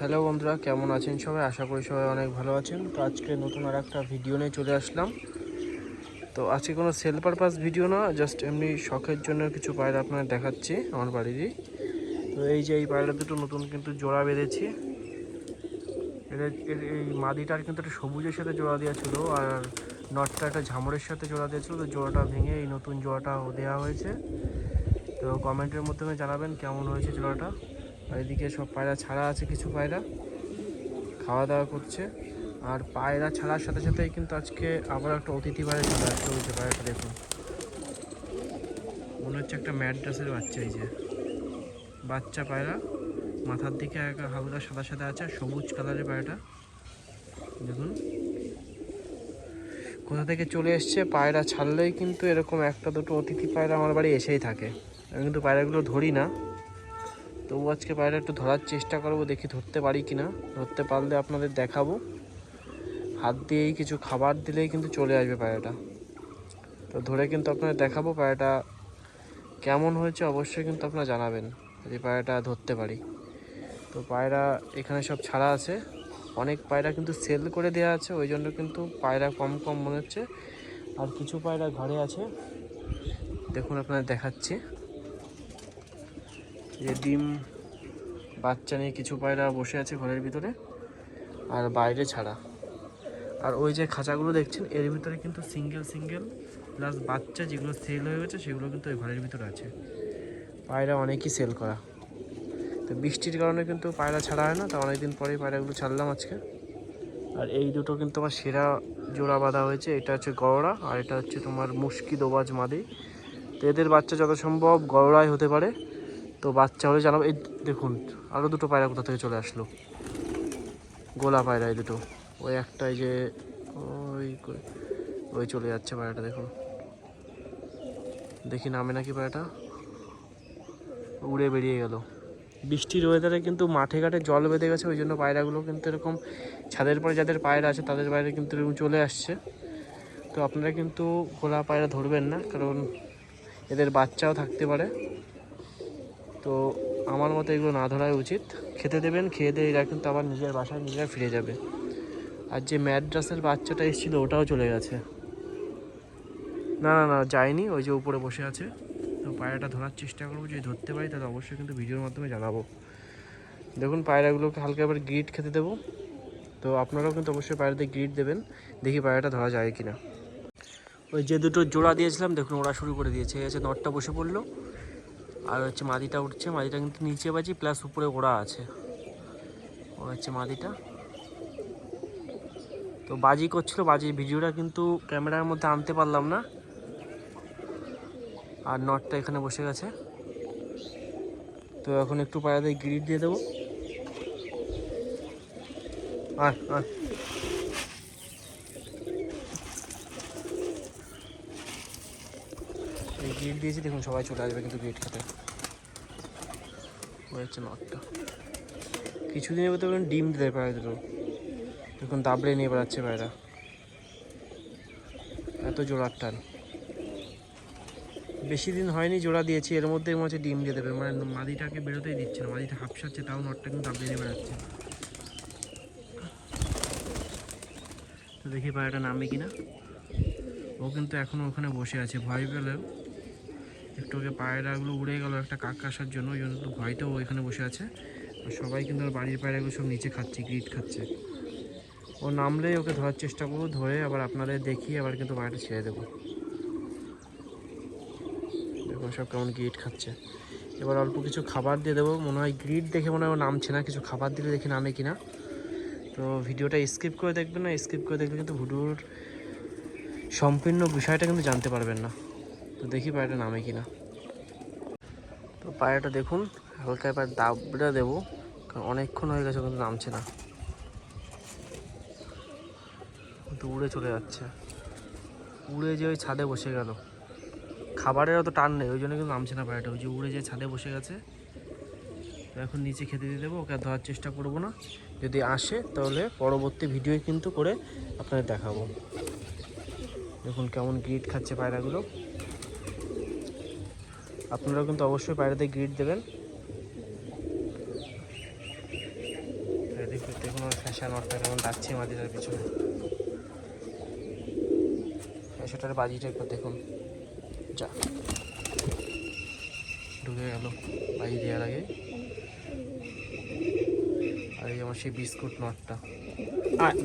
Hello বন্ধুরা, কেমন আছেন সবাই? আশা করি সবাই অনেক ভালো আছেন। তো আজকে নতুন আর একটা ভিডিও নিয়ে চলে আসলাম। তো আজকে কোনো সেল পারপাস ভিডিও না জাস্ট এমনি শখের জন্য কিছু পায়রা আপনাদের দেখাচ্ছি, আমার বাড়িরই। তো এই যে এই পায়রা দুটো নতুন কিন্তু জোড়া বেঁধেছি। এদের এই মাদিটার কিন্তু একটা সবুজের সাথে জোড়া দেওয়া ছিল আর নটটা একটা ঝামরের সাথে জোড়া দিয়েছিল তো জোড়াটা ভেঙে এই নতুন জোড়াটা দেওয়া হয়েছে। তো কমেন্টের মাধ্যমে জানাবেন কেমন হয়েছে জোড়াটা। এদিকে সব পায়রা ছাড়া আছে, কিছু পায়রা। খাওয়া দাওয়া করছে। আর পায়রা ছাড়ার সাথে সাথেই কিন্তু আজকে আবার একটা অতিথি পায়রা চলে আসতে হয়েছে পায়রাটা দেখুন। মনে হচ্ছে একটা ম্যাড্রাসের বাচ্চা এই যে। বাচ্চা পায়রা। মাথার দিকে একটা হালকা সাদা সাদা আছে সবুজ কালারের পায়রাটা। দেখুন। কোথা থেকে চলে এসছে, পায়রা ছাড়লেই কিন্তু এরকম একটা দুটো অতিথি পায়রা আমার বাড়ি এসেই থাকে। আমি কিন্তু পায়রাগুলো ধরি না। তবু আজকে পায়রা একটু ধরার চেষ্টা করব, দেখি ধরতে পারি কি না ধরতে পারলে আপনাদের দেখাবো। হাত দিয়েই কিছু খাবার দিলেই কিন্তু চলে আসবে পায়রাটা। তো ধরে কিন্তু আপনাদের দেখাবো পায়রাটা কেমন হয়েছে, অবশ্যই কিন্তু আপনারা জানাবেন, যদি পায়রাটা ধরতে পারি। তো পায়রা এখানে সব ছাড়া আছে। অনেক পায়রা কিন্তু সেল করে দেওয়া আছে, ওই জন্য কিন্তু পায়রা কম কম মনে হচ্ছে। আর কিছু পায়রা ঘরে আছে। দেখুন, আপনাদের দেখাচ্ছি। যে ডিম বাচ্চা নিয়ে কিছু পায়রা বসে আছে ঘরের ভিতরে আর বাইরে ছাড়া। আর ওই যে খাঁচাগুলো দেখছেন, এর ভিতরে কিন্তু সিঙ্গেল সিঙ্গেল প্লাস বাচ্চা যেগুলো সেল হয়ে গেছে, সেগুলো কিন্তু ওই ঘরের ভিতরে আছে। পায়রা অনেকই সেল করা। তো বৃষ্টির কারণে কিন্তু পায়রা ছাড়া হয় না, তো অনেকদিন পরেই পায়রাগুলো ছাড়লাম আজকে। আর এই দুটো কিন্তু আমার সেরা জোড়া বাঁধা হয়েছে, এটা হচ্ছে গড়া আর এটা হচ্ছে তোমার মুশকি দোবাজ মাদি। তো এদের বাচ্চা যত সম্ভব গড়াই হতে পারে। তো বাচ্চা হলে জানাব এই দেখুন আরও দুটো পায়রা কোথা থেকে চলে আসলো? গোলা পায়রা এই দুটো। ওই একটাই যে, ওই ওই চলে যাচ্ছে পায়রাটা, দেখুন। দেখি নামে নাকি পায়রাটা। উড়ে বেরিয়ে গেল। বৃষ্টির ওয়েদারে কিন্তু মাঠে ঘাটে জল বেঁধে গেছে, ওই জন্য পায়রাগুলো কিন্তু এরকম ছাদের পরে যাদের পায়রা আছে, তাদের বাইরে কিন্তু এরকম চলে আসছে। তো আপনারা কিন্তু গোলা পায়রা ধরবেন না, কারণ এদের বাচ্চাও থাকতে পারে। তো আমার মতে এগুলো না ধরাই উচিত। খেতে দেবেন, খেয়ে দিয়ে এরা কিন্তু আবার নিজের বাসায় নিজেরা ফিরে যাবে। আর যে ম্যাড্রাসের বাচ্চাটা এসেছিল, ওটাও চলে গেছে। না না না, যায়নি, ওই যে উপরে বসে আছে। তো পায়রাটা ধরার চেষ্টা করব, যদি ধরতে পারি, তাহলে অবশ্যই কিন্তু ভিডিওর মাধ্যমে জানাব। দেখুন, পায়রাগুলোকে হালকা এবার গ্রিট খেতে দেবো। তো আপনারাও কিন্তু অবশ্যই পায়রাতে গ্রিট দেবেন, দেখি পায়রাটা ধরা যায় কিনা। ওই যে দুটো জোড়া দিয়েছিলাম, দেখুন ওরা শুরু করে দিয়েছে। এসে নটটা বসে পড়ল। আর হচ্ছে মাদিটা উঠছে, মাদিটা কিন্তু নিচে বাজি প্লাস উপরে ওড়া আছে। ও হচ্ছে মাদিটা। তো বাজি করছিল বাজি ভিডিওটা কিন্তু ক্যামেরার মধ্যে আনতে পারলাম না। আর নটটা এখানে বসে গেছে। তো এখন একটু পায়াতে গ্রিড দিয়ে দেবো। আয় আয়। এই গ্রিড দিয়েছি, দেখুন সবাই চলে আসবে কিন্তু গ্রিড খেতে। হচ্ছে নটটা। কিছুদিনের দেখুন ডিম দিতে পারে দুটো। দেখুন দাবড়ে নিয়ে বেড়াচ্ছে পায়রা এত জোড়ার টান। বেশি দিন হয়নি জোড়া দিয়েছি, এর মধ্যে হচ্ছে ডিম দিয়ে দেবে। মানে মাদিটাকে বেরোতেই দিচ্ছে না, মাদিটা হাফসাচ্ছে তাও নটটা কিন্তু দাবড়ে নিয়ে বেড়াচ্ছে। তো দেখি পায়রাটা নামবে কিনা। ও কিন্তু এখনও ওখানে বসে আছে, ভয় পেলেও। একটু ওকে পায়রাগুলো উড়ে গেল একটা কাক আসার জন্য, ওই জন্য একটু ভয়টাও এখানে বসে আছে। আর সবাই কিন্তু ওর বাড়ির পায়রাগুলো সব নিচে খাচ্ছে গ্রিট খাচ্ছে। ও নামলেই ওকে ধরার চেষ্টা করব, ধরে আবার আপনাদের দেখিয়ে আবার কিন্তু পায়রাটা ছেড়ে দেবো। দেখুন সব কেমন গ্রিট খাচ্ছে। এবার অল্প কিছু খাবার দিয়ে দেবো, মনে হয় গ্রিট দেখে মনে হয় নামছে না, কিছু খাবার দিলে দেখি নামে কি না তো ভিডিওটা স্কিপ করে দেখবেন না স্কিপ করে দেখলে কিন্তু ভিডিওর সম্পূর্ণ বিষয়টা কিন্তু জানতে পারবেন না। তো দেখি পায়রাটা নামে কিনা। তো পায়রাটা দেখুন, হালকা এবার দাবটা দেবো, কারণ অনেকক্ষণ হয়ে গেছে, কিন্তু নামছে না। উড়ে চলে যাচ্ছে। উড়ে যে ওই ছাদে বসে গেল। খাবারের অত টান নেই, ওই জন্য কিন্তু নামছে না পায়রাটা। ওই যে উড়ে যে ছাদে বসে গেছে। এখন নিচে খেতে দিয়ে দেবো, ওকে ধরার চেষ্টা করব না। যদি আসে, তাহলে পরবর্তী ভিডিও কিন্তু করে আপনাদের দেখাবো। দেখুন কেমন গ্রিট খাচ্ছে পায়রাগুলো। আপনারাও কিন্তু অবশ্যই পায়রাতে গ্রিট দেবেন। দেখুন কেমন বাজিটা দেখুন। যা। বাজি দেওয়ার আগে। আর এই আমার সেই বিস্কুট নটটা। আয়।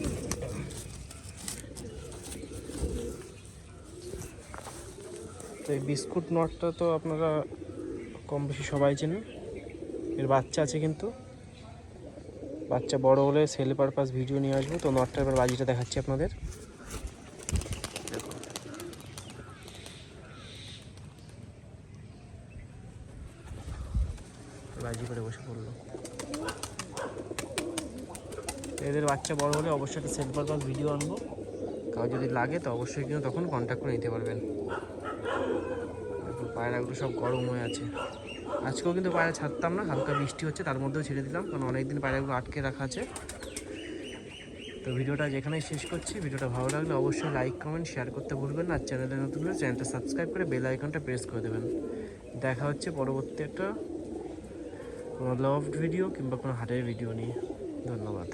তো এই বিস্কুট নটটা তো আপনারা কম বেশি সবাই চেনেন। এর বাচ্চা আছে কিন্তু। বাচ্চা বড় হলে সেল পারপাস ভিডিও নিয়ে আসব। তো নটটার এবার বাজিটা দেখাচ্ছি আপনাদের। বাজি করে বসে পড়ল। এদের বাচ্চা বড় হলে অবশ্যই একটা সেল পারপাস ভিডিও আনব। কাউ যদি লাগে তো অবশ্যই কিন্তু তখন কন্ট্যাক্ট করে নিতে পারবেন। পায়রাগুলো সব গরম হয়ে আছে। আজকেও কিন্তু পায়রা ছাড়তাম না, হালকা বৃষ্টি হচ্ছে, তার মধ্যেও ছেড়ে দিলাম, কারণ অনেকদিন পায়রাগুলো আটকে রাখা আছে। তো ভিডিওটা যেখানেই শেষ করছি, ভিডিওটা ভালো লাগলে অবশ্যই লাইক কমেন্ট শেয়ার করতে ভুলবেন না, আর চ্যানেলে নতুন হলে চ্যানেলটা সাবস্ক্রাইব করে বেল আইকনটা প্রেস করে দেবেন। দেখা হচ্ছে পরবর্তী একটা কোনো লভ ভিডিও কিংবা কোনো হাটের ভিডিও নিয়ে। ধন্যবাদ।